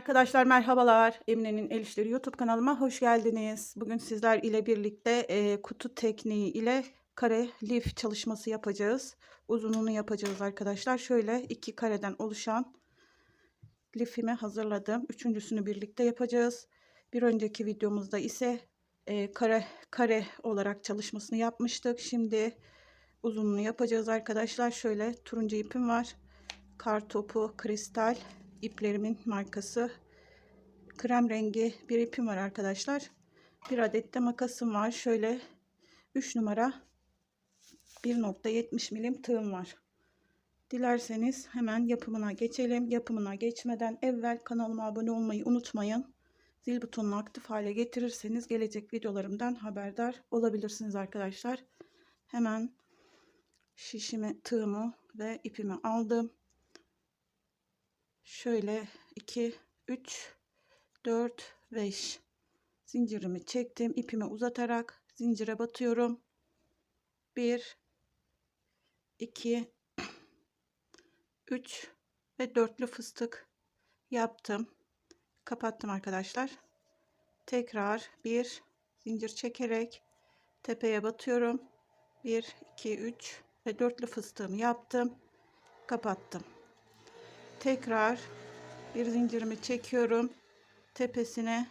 Arkadaşlar merhabalar. Emine'nin El İşleri YouTube kanalıma hoş geldiniz. Bugün sizler ile birlikte e, kutu tekniği ile kare lif çalışması yapacağız. Uzunluğunu yapacağız arkadaşlar. Şöyle iki kareden oluşan lifimi hazırladım. Üçüncüsünü birlikte yapacağız. Bir önceki videomuzda ise e, kare kare olarak çalışmasını yapmıştık. Şimdi uzunluğunu yapacağız arkadaşlar. Şöyle turuncu ipim var. Kar topu, kristal iplerimin markası. Krem rengi bir ipim var arkadaşlar. Bir adet de makasım var. Şöyle 3 numara 1.70 milim tığım var. Dilerseniz hemen yapımına geçelim. Yapımına geçmeden evvel kanalıma abone olmayı unutmayın. Zil butonunu aktif hale getirirseniz gelecek videolarımdan haberdar olabilirsiniz arkadaşlar. Hemen şişimi, tığımı ve ipimi aldım. Şöyle 2, 3, 4, 5 zincirimi çektim. ipimi uzatarak zincire batıyorum. 1, 2, 3 ve dörtlü fıstık yaptım. Kapattım arkadaşlar. Tekrar bir zincir çekerek tepeye batıyorum. 1, 2, 3 ve dörtlü fıstığımı yaptım. Kapattım tekrar bir zincirimi çekiyorum. Tepesine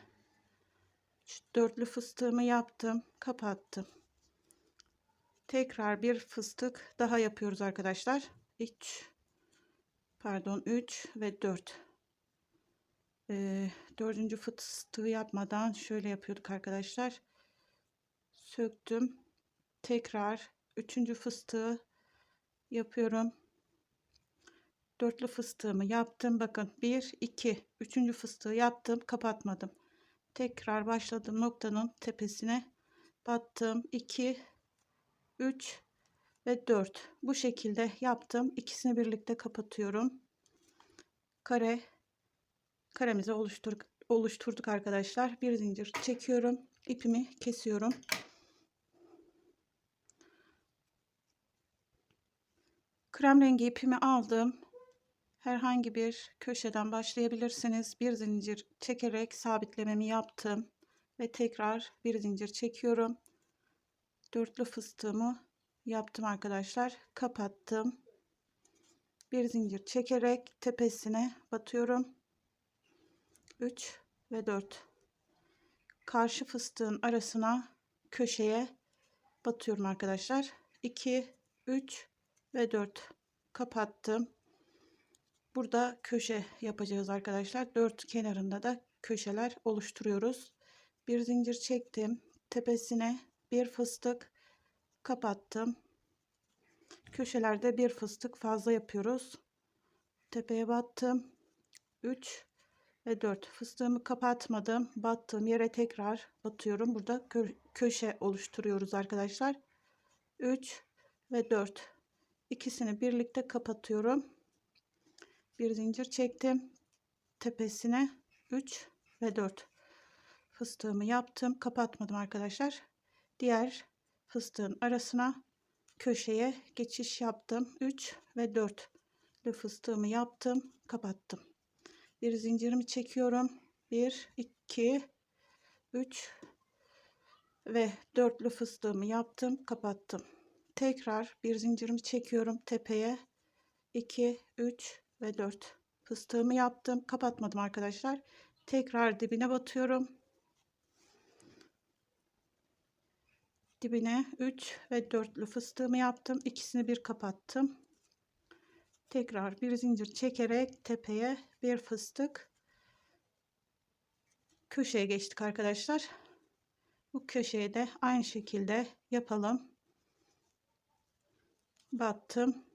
dörtlü fıstığımı yaptım kapattım. Tekrar bir fıstık daha yapıyoruz arkadaşlar. 3 pardon 3 ve 4 ee, dördüncü fıstığı yapmadan şöyle yapıyorduk arkadaşlar. Söktüm. Tekrar üçüncü fıstığı yapıyorum dörtlü fıstığımı yaptım. Bakın 1 2 3. fıstığı yaptım, kapatmadım. Tekrar başladığım noktanın tepesine battım. 2 3 ve 4. Bu şekilde yaptım. İkisini birlikte kapatıyorum. Kare karemizi oluşturduk, oluşturduk arkadaşlar. Bir zincir çekiyorum. ipimi kesiyorum. Krem rengi ipimi aldım herhangi bir köşeden başlayabilirsiniz. Bir zincir çekerek sabitlememi yaptım ve tekrar bir zincir çekiyorum. Dörtlü fıstığımı yaptım arkadaşlar. Kapattım. Bir zincir çekerek tepesine batıyorum. 3 ve 4. Karşı fıstığın arasına köşeye batıyorum arkadaşlar. 2 3 ve 4 kapattım Burada köşe yapacağız arkadaşlar. Dört kenarında da köşeler oluşturuyoruz. Bir zincir çektim. Tepesine bir fıstık kapattım. Köşelerde bir fıstık fazla yapıyoruz. Tepeye battım. 3 ve 4 fıstığımı kapatmadım. Battığım yere tekrar batıyorum. Burada kö köşe oluşturuyoruz arkadaşlar. 3 ve 4 ikisini birlikte kapatıyorum bir zincir çektim. Tepesine 3 ve 4 fıstığımı yaptım. Kapatmadım arkadaşlar. Diğer fıstığın arasına köşeye geçiş yaptım. 3 ve 4 fıstığımı yaptım. Kapattım. Bir zincirimi çekiyorum. 1 2 3 ve dörtlü fıstığımı yaptım. Kapattım. Tekrar bir zincirimi çekiyorum tepeye. 2 3 ve 4 fıstığımı yaptım kapatmadım arkadaşlar. Tekrar dibine batıyorum. Dibine 3 ve 4'lü fıstığımı yaptım. İkisini bir kapattım. Tekrar bir zincir çekerek tepeye bir fıstık. Köşeye geçtik arkadaşlar. Bu köşeye de aynı şekilde yapalım. Battım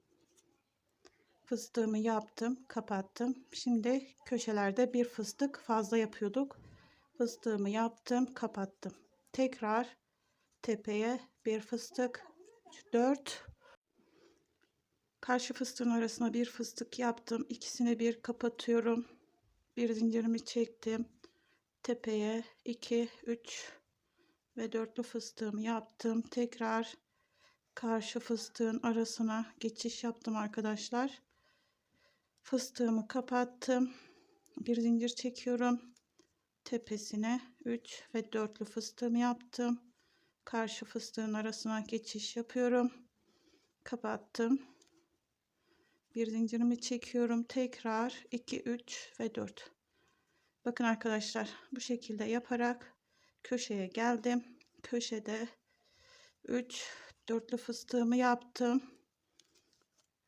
fıstığımı yaptım kapattım. Şimdi köşelerde bir fıstık fazla yapıyorduk. Fıstığımı yaptım kapattım. Tekrar tepeye bir fıstık 4 karşı fıstığın arasına bir fıstık yaptım. İkisini bir kapatıyorum. Bir zincirimi çektim. Tepeye 2 3 ve dörtlü fıstığımı yaptım. Tekrar karşı fıstığın arasına geçiş yaptım arkadaşlar fıstığımı kapattım Bir zincir çekiyorum. Tepesine 3 ve dörtlü fıstığımı yaptım. Karşı fıstığın arasına geçiş yapıyorum. Kapattım. Bir zincirimi çekiyorum. Tekrar 2, 3 ve 4. Bakın arkadaşlar bu şekilde yaparak köşeye geldim. Köşede 3 dörtlü fıstığımı yaptım.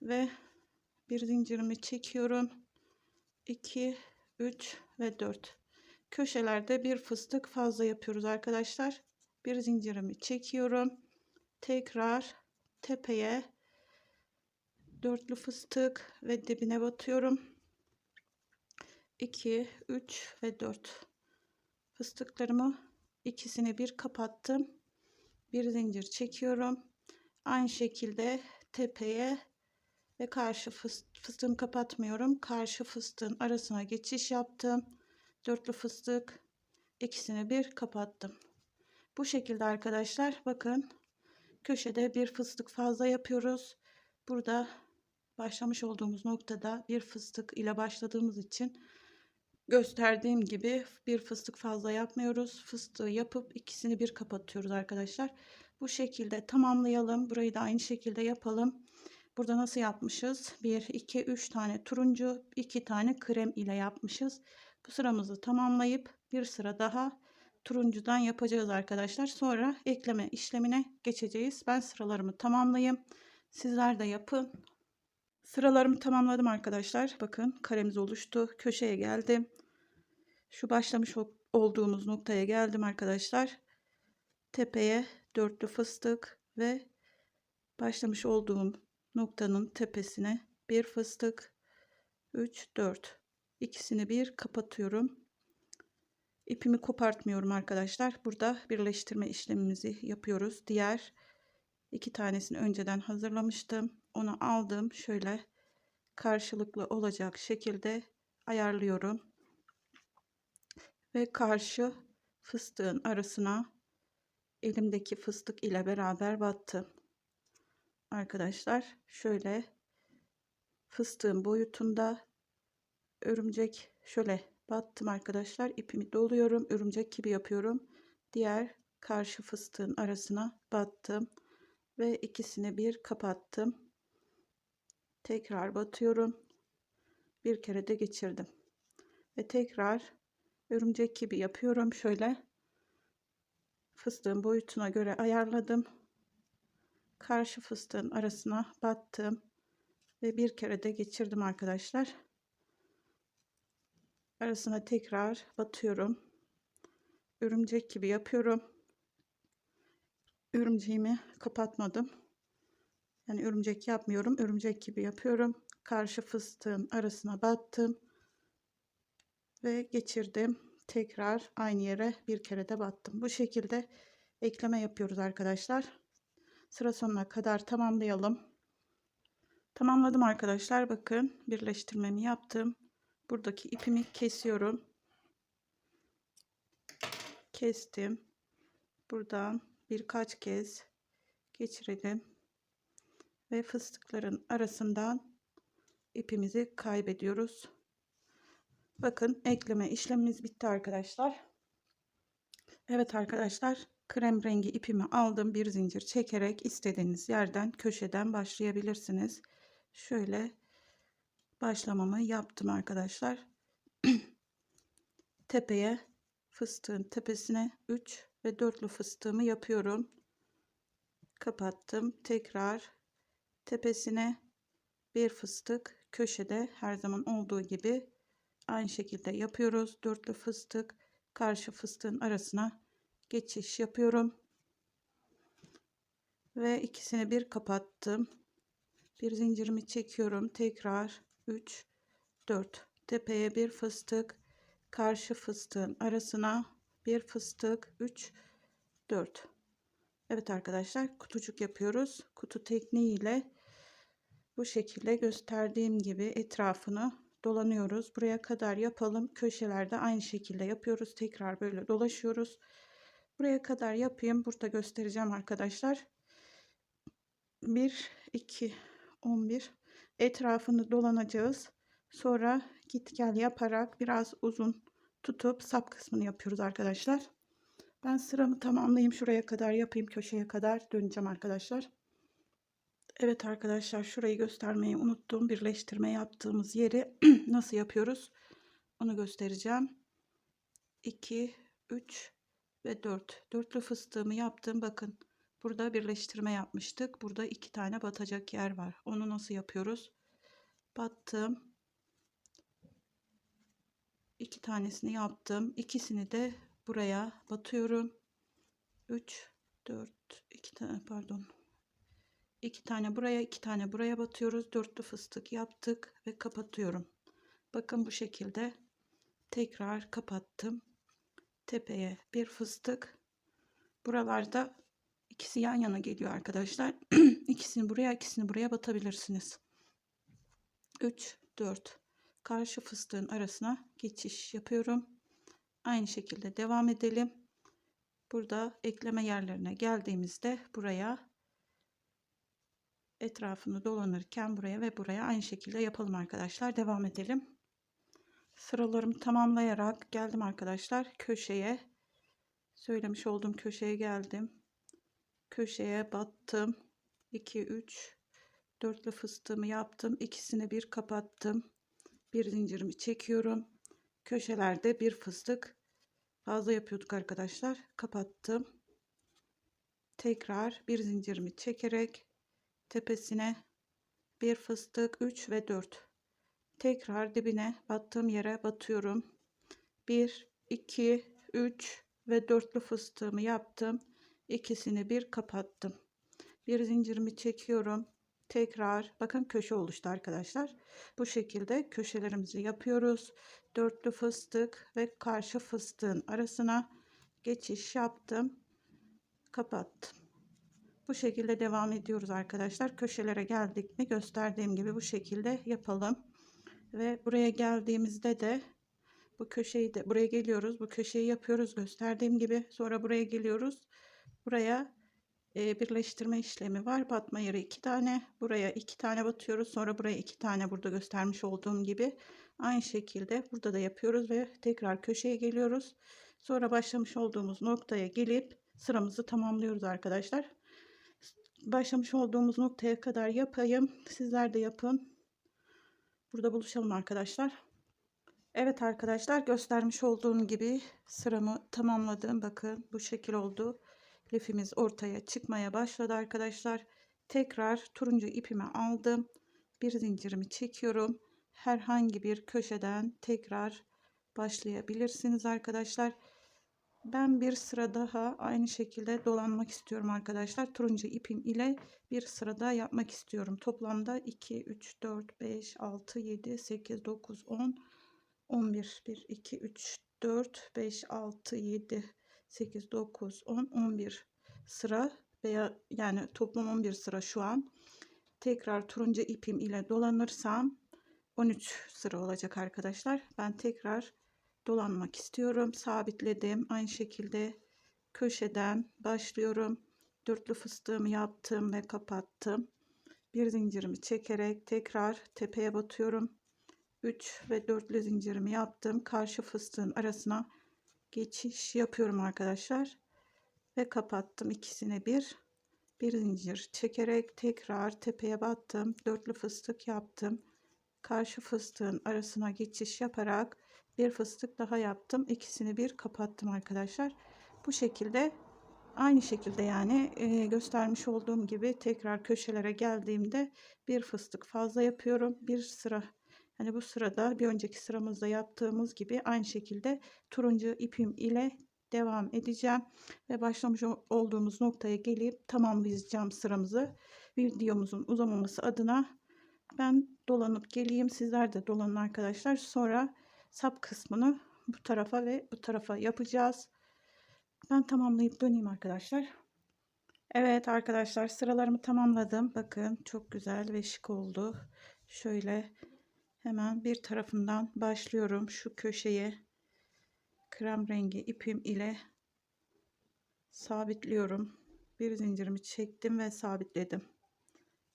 Ve bir zincirimi çekiyorum. 2, 3 ve 4. Köşelerde bir fıstık fazla yapıyoruz arkadaşlar. Bir zincirimi çekiyorum. Tekrar tepeye dörtlü fıstık ve dibine batıyorum. 2, 3 ve 4 fıstıklarımı ikisini bir kapattım. Bir zincir çekiyorum. Aynı şekilde tepeye ve karşı fıstığımı kapatmıyorum. Karşı fıstığın arasına geçiş yaptım. Dörtlü fıstık ikisini bir kapattım. Bu şekilde arkadaşlar bakın köşede bir fıstık fazla yapıyoruz. Burada başlamış olduğumuz noktada bir fıstık ile başladığımız için gösterdiğim gibi bir fıstık fazla yapmıyoruz. Fıstığı yapıp ikisini bir kapatıyoruz arkadaşlar. Bu şekilde tamamlayalım. Burayı da aynı şekilde yapalım. Burada nasıl yapmışız? 1, 2, 3 tane turuncu, 2 tane krem ile yapmışız. Bu sıramızı tamamlayıp bir sıra daha turuncudan yapacağız arkadaşlar. Sonra ekleme işlemine geçeceğiz. Ben sıralarımı tamamlayayım. Sizler de yapın. Sıralarımı tamamladım arkadaşlar. Bakın karemiz oluştu. Köşeye geldim. Şu başlamış olduğumuz noktaya geldim arkadaşlar. Tepeye dörtlü fıstık ve başlamış olduğum noktanın tepesine bir fıstık 3 4 ikisini bir kapatıyorum. İpimi kopartmıyorum arkadaşlar. Burada birleştirme işlemimizi yapıyoruz. Diğer iki tanesini önceden hazırlamıştım. Onu aldım. Şöyle karşılıklı olacak şekilde ayarlıyorum. Ve karşı fıstığın arasına elimdeki fıstık ile beraber battım. Arkadaşlar şöyle fıstığın boyutunda örümcek şöyle battım arkadaşlar. ipimi doluyorum. Örümcek gibi yapıyorum. Diğer karşı fıstığın arasına battım ve ikisini bir kapattım. Tekrar batıyorum. Bir kere de geçirdim. Ve tekrar örümcek gibi yapıyorum. Şöyle fıstığın boyutuna göre ayarladım. Karşı fıstığın arasına battım ve bir kere de geçirdim arkadaşlar. Arasına tekrar batıyorum. Örümcek gibi yapıyorum. Örümceğimi kapatmadım. Yani örümcek yapmıyorum. Örümcek gibi yapıyorum. Karşı fıstığın arasına battım. Ve geçirdim. Tekrar aynı yere bir kere de battım. Bu şekilde ekleme yapıyoruz arkadaşlar. Sıra sonuna kadar tamamlayalım. Tamamladım arkadaşlar. Bakın birleştirmemi yaptım. Buradaki ipimi kesiyorum. Kestim. Buradan birkaç kez geçirelim. Ve fıstıkların arasından ipimizi kaybediyoruz. Bakın ekleme işlemimiz bitti arkadaşlar. Evet arkadaşlar krem rengi ipimi aldım. Bir zincir çekerek istediğiniz yerden köşeden başlayabilirsiniz. Şöyle başlamamı yaptım arkadaşlar. Tepeye fıstığın tepesine 3 ve dörtlü fıstığımı yapıyorum. Kapattım. Tekrar tepesine bir fıstık köşede her zaman olduğu gibi aynı şekilde yapıyoruz. Dörtlü fıstık karşı fıstığın arasına geçiş yapıyorum. Ve ikisini bir kapattım. Bir zincirimi çekiyorum. Tekrar 3 4 tepeye bir fıstık karşı fıstığın arasına bir fıstık 3 4 Evet arkadaşlar kutucuk yapıyoruz. Kutu tekniği ile bu şekilde gösterdiğim gibi etrafını dolanıyoruz. Buraya kadar yapalım. Köşelerde aynı şekilde yapıyoruz. Tekrar böyle dolaşıyoruz buraya kadar yapayım burada göstereceğim arkadaşlar 1 2 11 etrafını dolanacağız. Sonra git gel yaparak biraz uzun tutup sap kısmını yapıyoruz arkadaşlar. Ben sıramı tamamlayayım şuraya kadar yapayım köşeye kadar döneceğim arkadaşlar. Evet arkadaşlar şurayı göstermeyi unuttum. Birleştirme yaptığımız yeri nasıl yapıyoruz? Onu göstereceğim. 2, 3 ve 4. Dörtlü fıstığımı yaptım. Bakın burada birleştirme yapmıştık. Burada iki tane batacak yer var. Onu nasıl yapıyoruz? Battım. İki tanesini yaptım. İkisini de buraya batıyorum. 3, 4, 2 tane pardon. 2 tane buraya, 2 tane buraya batıyoruz. Dörtlü fıstık yaptık ve kapatıyorum. Bakın bu şekilde tekrar kapattım. Tepeye bir fıstık. Buralarda ikisi yan yana geliyor arkadaşlar. ikisini buraya, ikisini buraya batabilirsiniz. 3, 4. Karşı fıstığın arasına geçiş yapıyorum. Aynı şekilde devam edelim. Burada ekleme yerlerine geldiğimizde buraya etrafını dolanırken buraya ve buraya aynı şekilde yapalım arkadaşlar. Devam edelim. Sıralarımı tamamlayarak geldim arkadaşlar köşeye. Söylemiş olduğum köşeye geldim. Köşeye battım. 2 3 dörtlü fıstığımı yaptım. İkisini bir kapattım. Bir zincirimi çekiyorum. Köşelerde bir fıstık fazla yapıyorduk arkadaşlar. Kapattım. Tekrar bir zincirimi çekerek tepesine bir fıstık 3 ve 4 tekrar dibine battığım yere batıyorum. 1 2 3 ve dörtlü fıstığımı yaptım. İkisini bir kapattım. Bir zincirimi çekiyorum. Tekrar bakın köşe oluştu arkadaşlar. Bu şekilde köşelerimizi yapıyoruz. Dörtlü fıstık ve karşı fıstığın arasına geçiş yaptım. Kapattım. Bu şekilde devam ediyoruz arkadaşlar. Köşelere geldik mi gösterdiğim gibi bu şekilde yapalım. Ve buraya geldiğimizde de bu köşeyi de buraya geliyoruz. Bu köşeyi yapıyoruz gösterdiğim gibi. Sonra buraya geliyoruz. Buraya e, birleştirme işlemi var. Batma yeri iki tane. Buraya iki tane batıyoruz. Sonra buraya iki tane burada göstermiş olduğum gibi. Aynı şekilde burada da yapıyoruz ve tekrar köşeye geliyoruz. Sonra başlamış olduğumuz noktaya gelip sıramızı tamamlıyoruz arkadaşlar başlamış olduğumuz noktaya kadar yapayım. Sizler de yapın. Burada buluşalım arkadaşlar. Evet arkadaşlar göstermiş olduğum gibi sıramı tamamladım. Bakın bu şekil oldu. Lifimiz ortaya çıkmaya başladı arkadaşlar. Tekrar turuncu ipimi aldım. Bir zincirimi çekiyorum. Herhangi bir köşeden tekrar başlayabilirsiniz arkadaşlar. Ben bir sıra daha aynı şekilde dolanmak istiyorum arkadaşlar. Turuncu ipim ile bir sıra daha yapmak istiyorum. Toplamda 2, 3, 4, 5, 6, 7, 8, 9, 10, 11. 1, 2, 3, 4, 5, 6, 7, 8, 9, 10, 11 sıra veya yani toplam 11 sıra şu an. Tekrar turuncu ipim ile dolanırsam 13 sıra olacak arkadaşlar. Ben tekrar dolanmak istiyorum. Sabitledim. Aynı şekilde köşeden başlıyorum. Dörtlü fıstığımı yaptım ve kapattım. Bir zincirimi çekerek tekrar tepeye batıyorum. 3 ve dörtlü zincirimi yaptım. Karşı fıstığın arasına geçiş yapıyorum arkadaşlar. Ve kapattım ikisini bir. Bir zincir çekerek tekrar tepeye battım. Dörtlü fıstık yaptım. Karşı fıstığın arasına geçiş yaparak bir fıstık daha yaptım. İkisini bir kapattım arkadaşlar. Bu şekilde aynı şekilde yani e, göstermiş olduğum gibi tekrar köşelere geldiğimde bir fıstık fazla yapıyorum. Bir sıra yani bu sırada bir önceki sıramızda yaptığımız gibi aynı şekilde turuncu ipim ile devam edeceğim ve başlamış olduğumuz noktaya gelip tamamlayacağım sıramızı. Videomuzun uzamaması adına ben dolanıp geleyim. Sizler de dolanın arkadaşlar. Sonra sap kısmını bu tarafa ve bu tarafa yapacağız. Ben tamamlayıp döneyim arkadaşlar. Evet arkadaşlar sıralarımı tamamladım. Bakın çok güzel ve şık oldu. Şöyle hemen bir tarafından başlıyorum. Şu köşeye krem rengi ipim ile sabitliyorum. Bir zincirimi çektim ve sabitledim.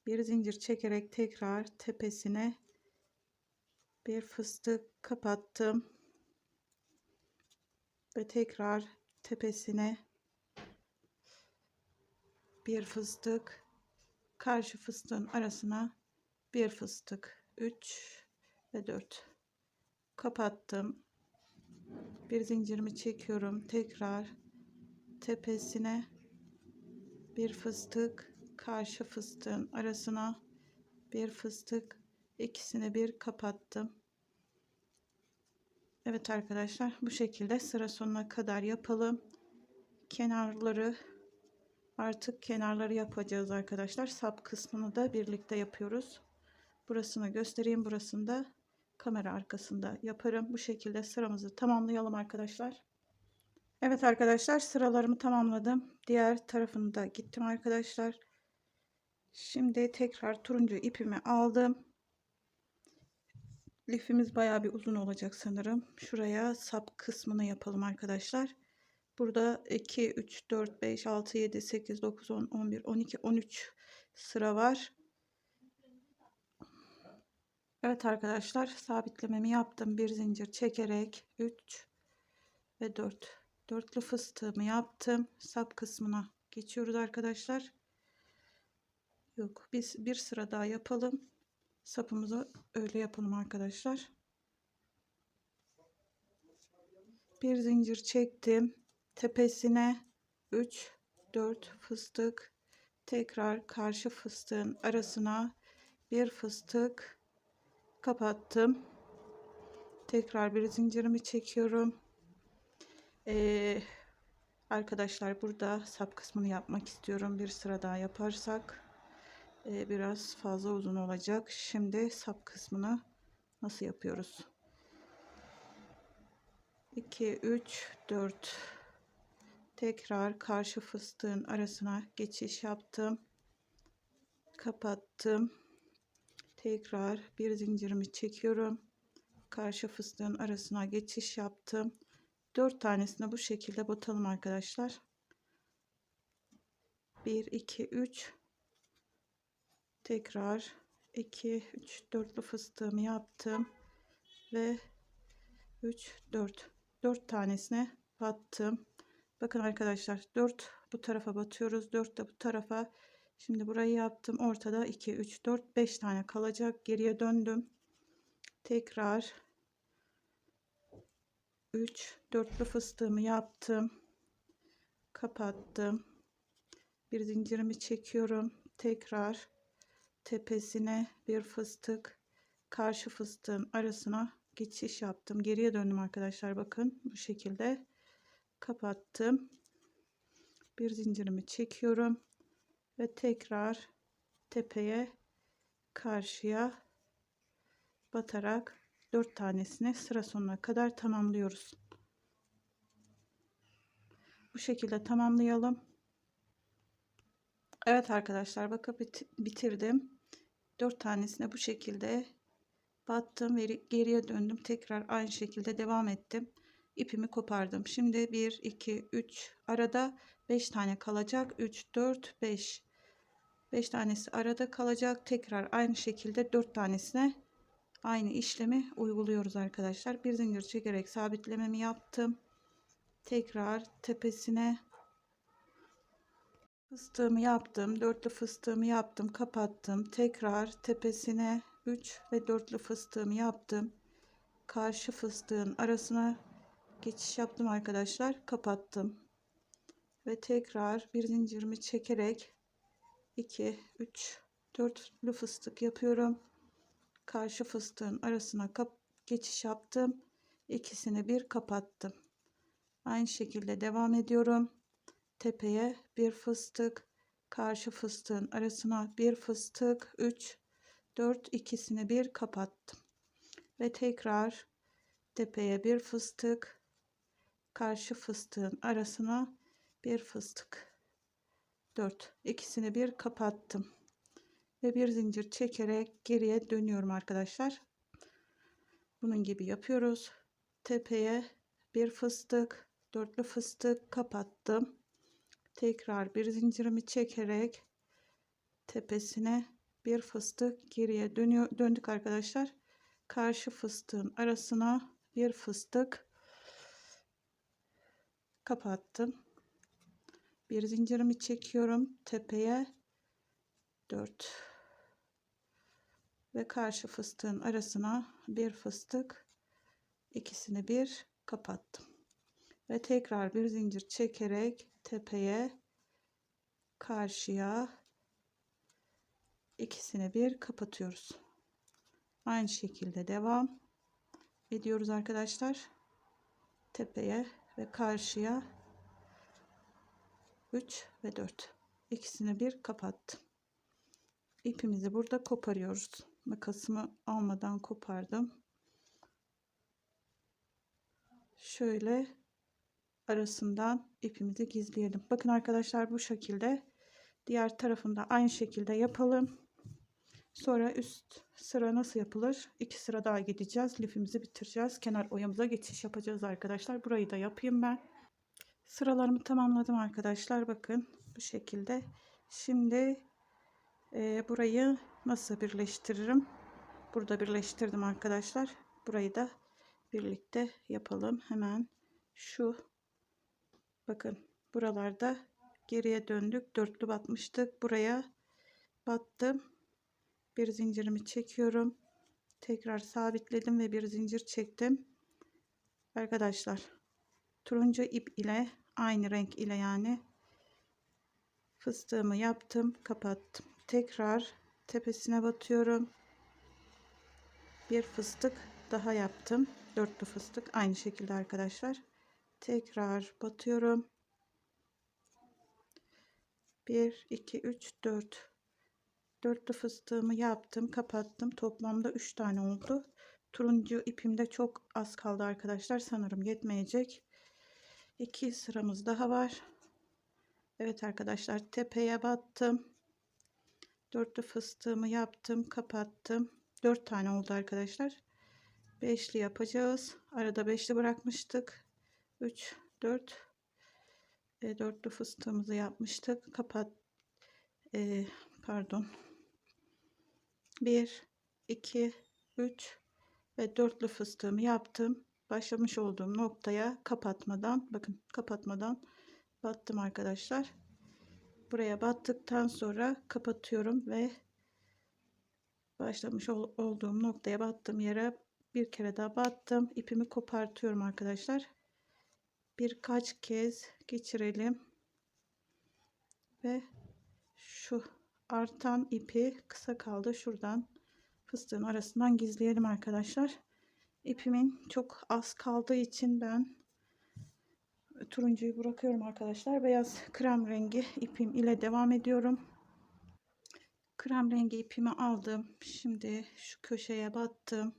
Bir zincir çekerek tekrar tepesine bir fıstık kapattım ve tekrar tepesine bir fıstık karşı fıstığın arasına bir fıstık 3 ve 4 kapattım. Bir zincirimi çekiyorum tekrar tepesine bir fıstık karşı fıstığın arasına bir fıstık ikisini bir kapattım. Evet arkadaşlar bu şekilde sıra sonuna kadar yapalım. Kenarları artık kenarları yapacağız arkadaşlar. Sap kısmını da birlikte yapıyoruz. Burasını göstereyim burasını da kamera arkasında yaparım. Bu şekilde sıramızı tamamlayalım arkadaşlar. Evet arkadaşlar sıralarımı tamamladım. Diğer tarafını da gittim arkadaşlar. Şimdi tekrar turuncu ipimi aldım lifimiz baya bir uzun olacak sanırım şuraya sap kısmını yapalım arkadaşlar Burada 2, 3, 4, 5, 6, 7, 8, 9, 10, 11, 12, 13 sıra var. Evet arkadaşlar sabitlememi yaptım. Bir zincir çekerek 3 ve 4. Dörtlü fıstığımı yaptım. Sap kısmına geçiyoruz arkadaşlar. Yok biz bir sıra daha yapalım. Sapımızı öyle yapalım arkadaşlar. Bir zincir çektim. Tepesine 3 4 fıstık tekrar karşı fıstığın arasına bir fıstık kapattım. Tekrar bir zincirimi çekiyorum. Ee, arkadaşlar burada sap kısmını yapmak istiyorum. Bir sıra daha yaparsak e, biraz fazla uzun olacak. Şimdi sap kısmını nasıl yapıyoruz? 2 3 4 tekrar karşı fıstığın arasına geçiş yaptım. Kapattım. Tekrar bir zincirimi çekiyorum. Karşı fıstığın arasına geçiş yaptım. Dört tanesini bu şekilde batalım arkadaşlar. 1 2 3 tekrar 2 3 dörtlü fıstığımı yaptım ve 3 4 4 tanesine battım Bakın arkadaşlar 4 bu tarafa batıyoruz. 4 de bu tarafa. Şimdi burayı yaptım. Ortada 2, 3, 4, 5 tane kalacak. Geriye döndüm. Tekrar 3, dörtlü fıstığımı yaptım. Kapattım. Bir zincirimi çekiyorum. Tekrar tepesine bir fıstık karşı fıstığın arasına geçiş yaptım. Geriye döndüm arkadaşlar bakın bu şekilde kapattım. Bir zincirimi çekiyorum ve tekrar tepeye karşıya batarak dört tanesini sıra sonuna kadar tamamlıyoruz. Bu şekilde tamamlayalım. Evet arkadaşlar bakın bitirdim. Dört tanesine bu şekilde battım ve geriye döndüm. Tekrar aynı şekilde devam ettim ipimi kopardım. Şimdi 1 2 3 arada 5 tane kalacak. 3 4 5 5 tanesi arada kalacak. Tekrar aynı şekilde 4 tanesine aynı işlemi uyguluyoruz arkadaşlar. Bir zincir çekerek sabitlememi yaptım. Tekrar tepesine fıstığımı yaptım. Dörtlü fıstığımı yaptım. Kapattım. Tekrar tepesine 3 ve dörtlü fıstığımı yaptım. Karşı fıstığın arasına geçiş yaptım arkadaşlar kapattım ve tekrar bir zincirimi çekerek 2 3 4'lü fıstık yapıyorum karşı fıstığın arasına geçiş yaptım ikisini bir kapattım aynı şekilde devam ediyorum tepeye bir fıstık karşı fıstığın arasına bir fıstık 3 4 ikisini bir kapattım. Ve tekrar tepeye bir fıstık karşı fıstığın arasına bir fıstık. 4 ikisini bir kapattım. Ve bir zincir çekerek geriye dönüyorum arkadaşlar. Bunun gibi yapıyoruz. Tepeye bir fıstık dörtlü fıstık kapattım tekrar bir zincirimi çekerek tepesine bir fıstık geriye dönüyor döndük arkadaşlar. Karşı fıstığın arasına bir fıstık kapattım. Bir zincirimi çekiyorum tepeye. 4 ve karşı fıstığın arasına bir fıstık ikisini bir kapattım. Ve tekrar bir zincir çekerek tepeye karşıya ikisini bir kapatıyoruz. Aynı şekilde devam ediyoruz arkadaşlar. Tepeye ve karşıya 3 ve 4 ikisini bir kapattım. İpimizi burada koparıyoruz. Makasımı almadan kopardım. Şöyle arasından ipimizi gizleyelim. Bakın arkadaşlar bu şekilde. Diğer tarafında aynı şekilde yapalım. Sonra üst sıra nasıl yapılır? İki sıra daha gideceğiz. Lifimizi bitireceğiz. Kenar oyamıza geçiş yapacağız arkadaşlar. Burayı da yapayım ben. Sıralarımı tamamladım arkadaşlar. Bakın bu şekilde. Şimdi e, burayı nasıl birleştiririm? Burada birleştirdim arkadaşlar. Burayı da birlikte yapalım. Hemen şu bakın buralarda geriye döndük dörtlü batmıştık. Buraya battım. Bir zincirimi çekiyorum. Tekrar sabitledim ve bir zincir çektim. Arkadaşlar turuncu ip ile aynı renk ile yani fıstığımı yaptım kapattım. Tekrar tepesine batıyorum. Bir fıstık daha yaptım. Dörtlü fıstık aynı şekilde arkadaşlar tekrar batıyorum. 1 2 3 4 dörtlü fıstığımı yaptım kapattım. Toplamda 3 tane oldu. Turuncu ipimde çok az kaldı arkadaşlar. Sanırım yetmeyecek. 2 sıramız daha var. Evet arkadaşlar tepeye battım. Dörtlü fıstığımı yaptım kapattım. 4 tane oldu arkadaşlar. Beşli yapacağız. Arada beşli bırakmıştık 3 4 e, dörtlü fıstığımızı yapmıştık. Kapat e, pardon. 1 2 3 ve dörtlü fıstığımı yaptım. Başlamış olduğum noktaya kapatmadan bakın kapatmadan battım arkadaşlar. Buraya battıktan sonra kapatıyorum ve başlamış ol, olduğum noktaya battım yere bir kere daha battım. İpimi kopartıyorum arkadaşlar birkaç kez geçirelim. Ve şu artan ipi kısa kaldı. Şuradan fıstığın arasından gizleyelim arkadaşlar. İpimin çok az kaldığı için ben turuncuyu bırakıyorum arkadaşlar. Beyaz krem rengi ipim ile devam ediyorum. Krem rengi ipimi aldım. Şimdi şu köşeye battım.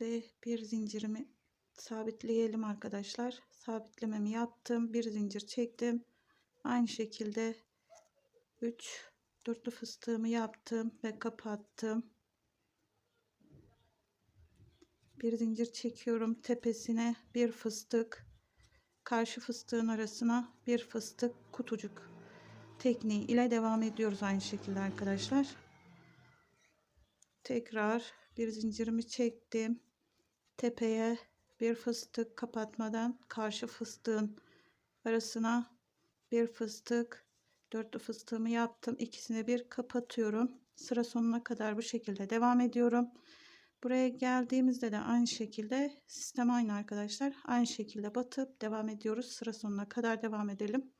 Ve bir zincirimi sabitleyelim arkadaşlar. Sabitlememi yaptım. Bir zincir çektim. Aynı şekilde 3 dörtlü fıstığımı yaptım ve kapattım. Bir zincir çekiyorum tepesine. Bir fıstık. Karşı fıstığın arasına bir fıstık kutucuk tekniği ile devam ediyoruz aynı şekilde arkadaşlar. Tekrar bir zincirimi çektim. Tepeye bir fıstık kapatmadan karşı fıstığın arasına bir fıstık dörtlü fıstığımı yaptım. İkisini bir kapatıyorum. Sıra sonuna kadar bu şekilde devam ediyorum. Buraya geldiğimizde de aynı şekilde sistem aynı arkadaşlar. Aynı şekilde batıp devam ediyoruz. Sıra sonuna kadar devam edelim.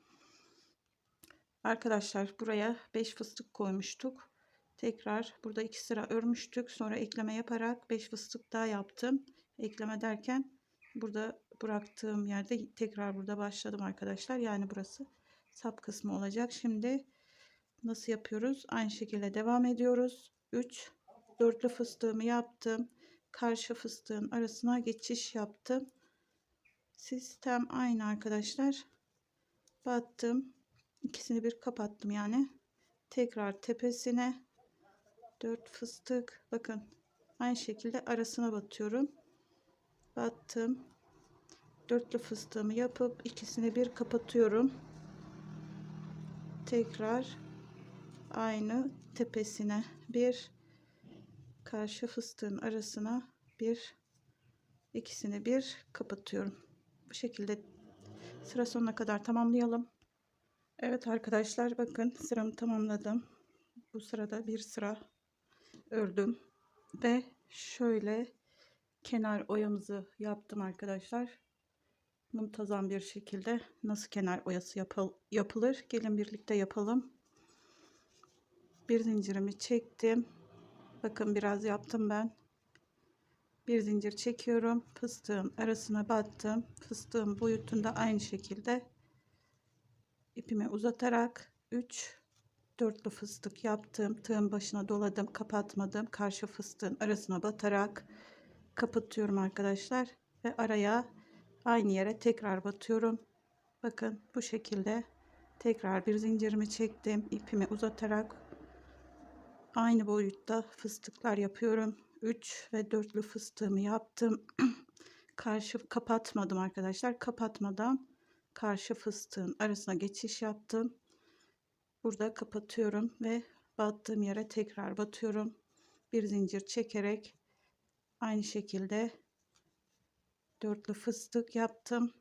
Arkadaşlar buraya 5 fıstık koymuştuk. Tekrar burada 2 sıra örmüştük. Sonra ekleme yaparak 5 fıstık daha yaptım ekleme derken burada bıraktığım yerde tekrar burada başladım arkadaşlar. Yani burası sap kısmı olacak. Şimdi nasıl yapıyoruz? Aynı şekilde devam ediyoruz. 3 dörtlü fıstığımı yaptım. Karşı fıstığın arasına geçiş yaptım. Sistem aynı arkadaşlar. Battım. İkisini bir kapattım yani. Tekrar tepesine 4 fıstık. Bakın aynı şekilde arasına batıyorum battım dörtlü fıstığımı yapıp ikisini bir kapatıyorum tekrar aynı tepesine bir karşı fıstığın arasına bir ikisini bir kapatıyorum. Bu şekilde sıra sonuna kadar tamamlayalım. Evet arkadaşlar bakın sıramı tamamladım. Bu sırada bir sıra ördüm ve şöyle kenar oyamızı yaptım arkadaşlar. Muntazam bir şekilde nasıl kenar oyası yapıl yapılır gelin birlikte yapalım. Bir zincirimi çektim. Bakın biraz yaptım ben. Bir zincir çekiyorum. Fıstığın arasına battım. Fıstığın boyutunda aynı şekilde ipimi uzatarak 3 dörtlü fıstık yaptım. Tığın başına doladım, kapatmadım. Karşı fıstığın arasına batarak kapatıyorum arkadaşlar ve araya aynı yere tekrar batıyorum. Bakın bu şekilde tekrar bir zincirimi çektim. ipimi uzatarak aynı boyutta fıstıklar yapıyorum. 3 ve dörtlü fıstığımı yaptım. Karşı kapatmadım arkadaşlar. Kapatmadan karşı fıstığın arasına geçiş yaptım. Burada kapatıyorum ve battığım yere tekrar batıyorum. Bir zincir çekerek aynı şekilde dörtlü fıstık yaptım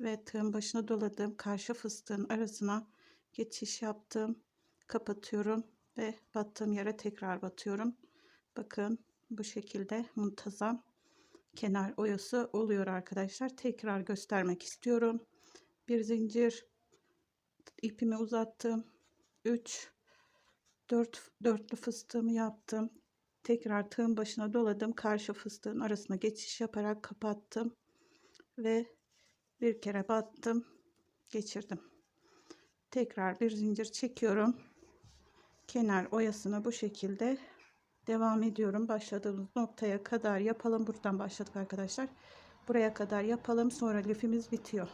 ve tığın başına doladım. Karşı fıstığın arasına geçiş yaptım. Kapatıyorum ve battığım yere tekrar batıyorum. Bakın bu şekilde muntazam kenar oyası oluyor arkadaşlar. Tekrar göstermek istiyorum. Bir zincir ipimi uzattım. 3 4 dörtlü fıstığımı yaptım. Tekrar tığın başına doladım. Karşı fıstığın arasına geçiş yaparak kapattım ve bir kere battım, geçirdim. Tekrar bir zincir çekiyorum. Kenar oyasına bu şekilde devam ediyorum. Başladığımız noktaya kadar yapalım. Buradan başladık arkadaşlar. Buraya kadar yapalım. Sonra lifimiz bitiyor.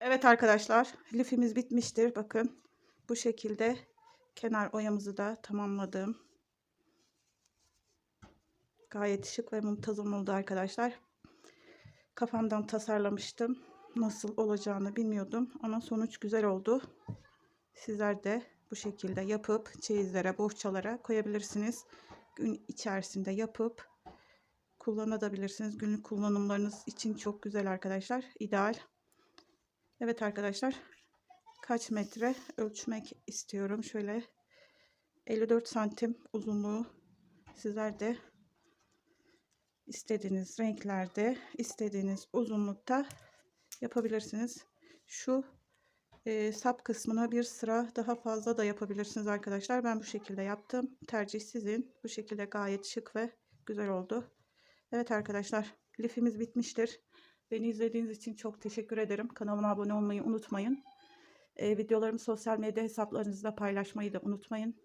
Evet arkadaşlar, lifimiz bitmiştir. Bakın bu şekilde kenar oyamızı da tamamladım. Gayet şık ve muntazam oldu arkadaşlar. Kafamdan tasarlamıştım. Nasıl olacağını bilmiyordum ama sonuç güzel oldu. Sizler de bu şekilde yapıp çeyizlere, bohçalara koyabilirsiniz. Gün içerisinde yapıp kullanabilirsiniz. Günlük kullanımlarınız için çok güzel arkadaşlar. İdeal. Evet arkadaşlar. Kaç metre ölçmek istiyorum. Şöyle 54 santim uzunluğu. Sizler de istediğiniz renklerde, istediğiniz uzunlukta yapabilirsiniz. Şu e, sap kısmına bir sıra daha fazla da yapabilirsiniz arkadaşlar. Ben bu şekilde yaptım. Tercih sizin. Bu şekilde gayet şık ve güzel oldu. Evet arkadaşlar lifimiz bitmiştir. Beni izlediğiniz için çok teşekkür ederim. Kanalıma abone olmayı unutmayın. E, videolarımı sosyal medya hesaplarınızda paylaşmayı da unutmayın.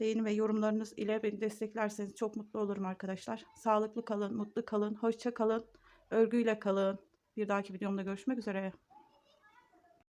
Beğeni ve yorumlarınız ile beni desteklerseniz çok mutlu olurum arkadaşlar. Sağlıklı kalın, mutlu kalın, hoşça kalın, örgüyle kalın. Bir dahaki videomda görüşmek üzere.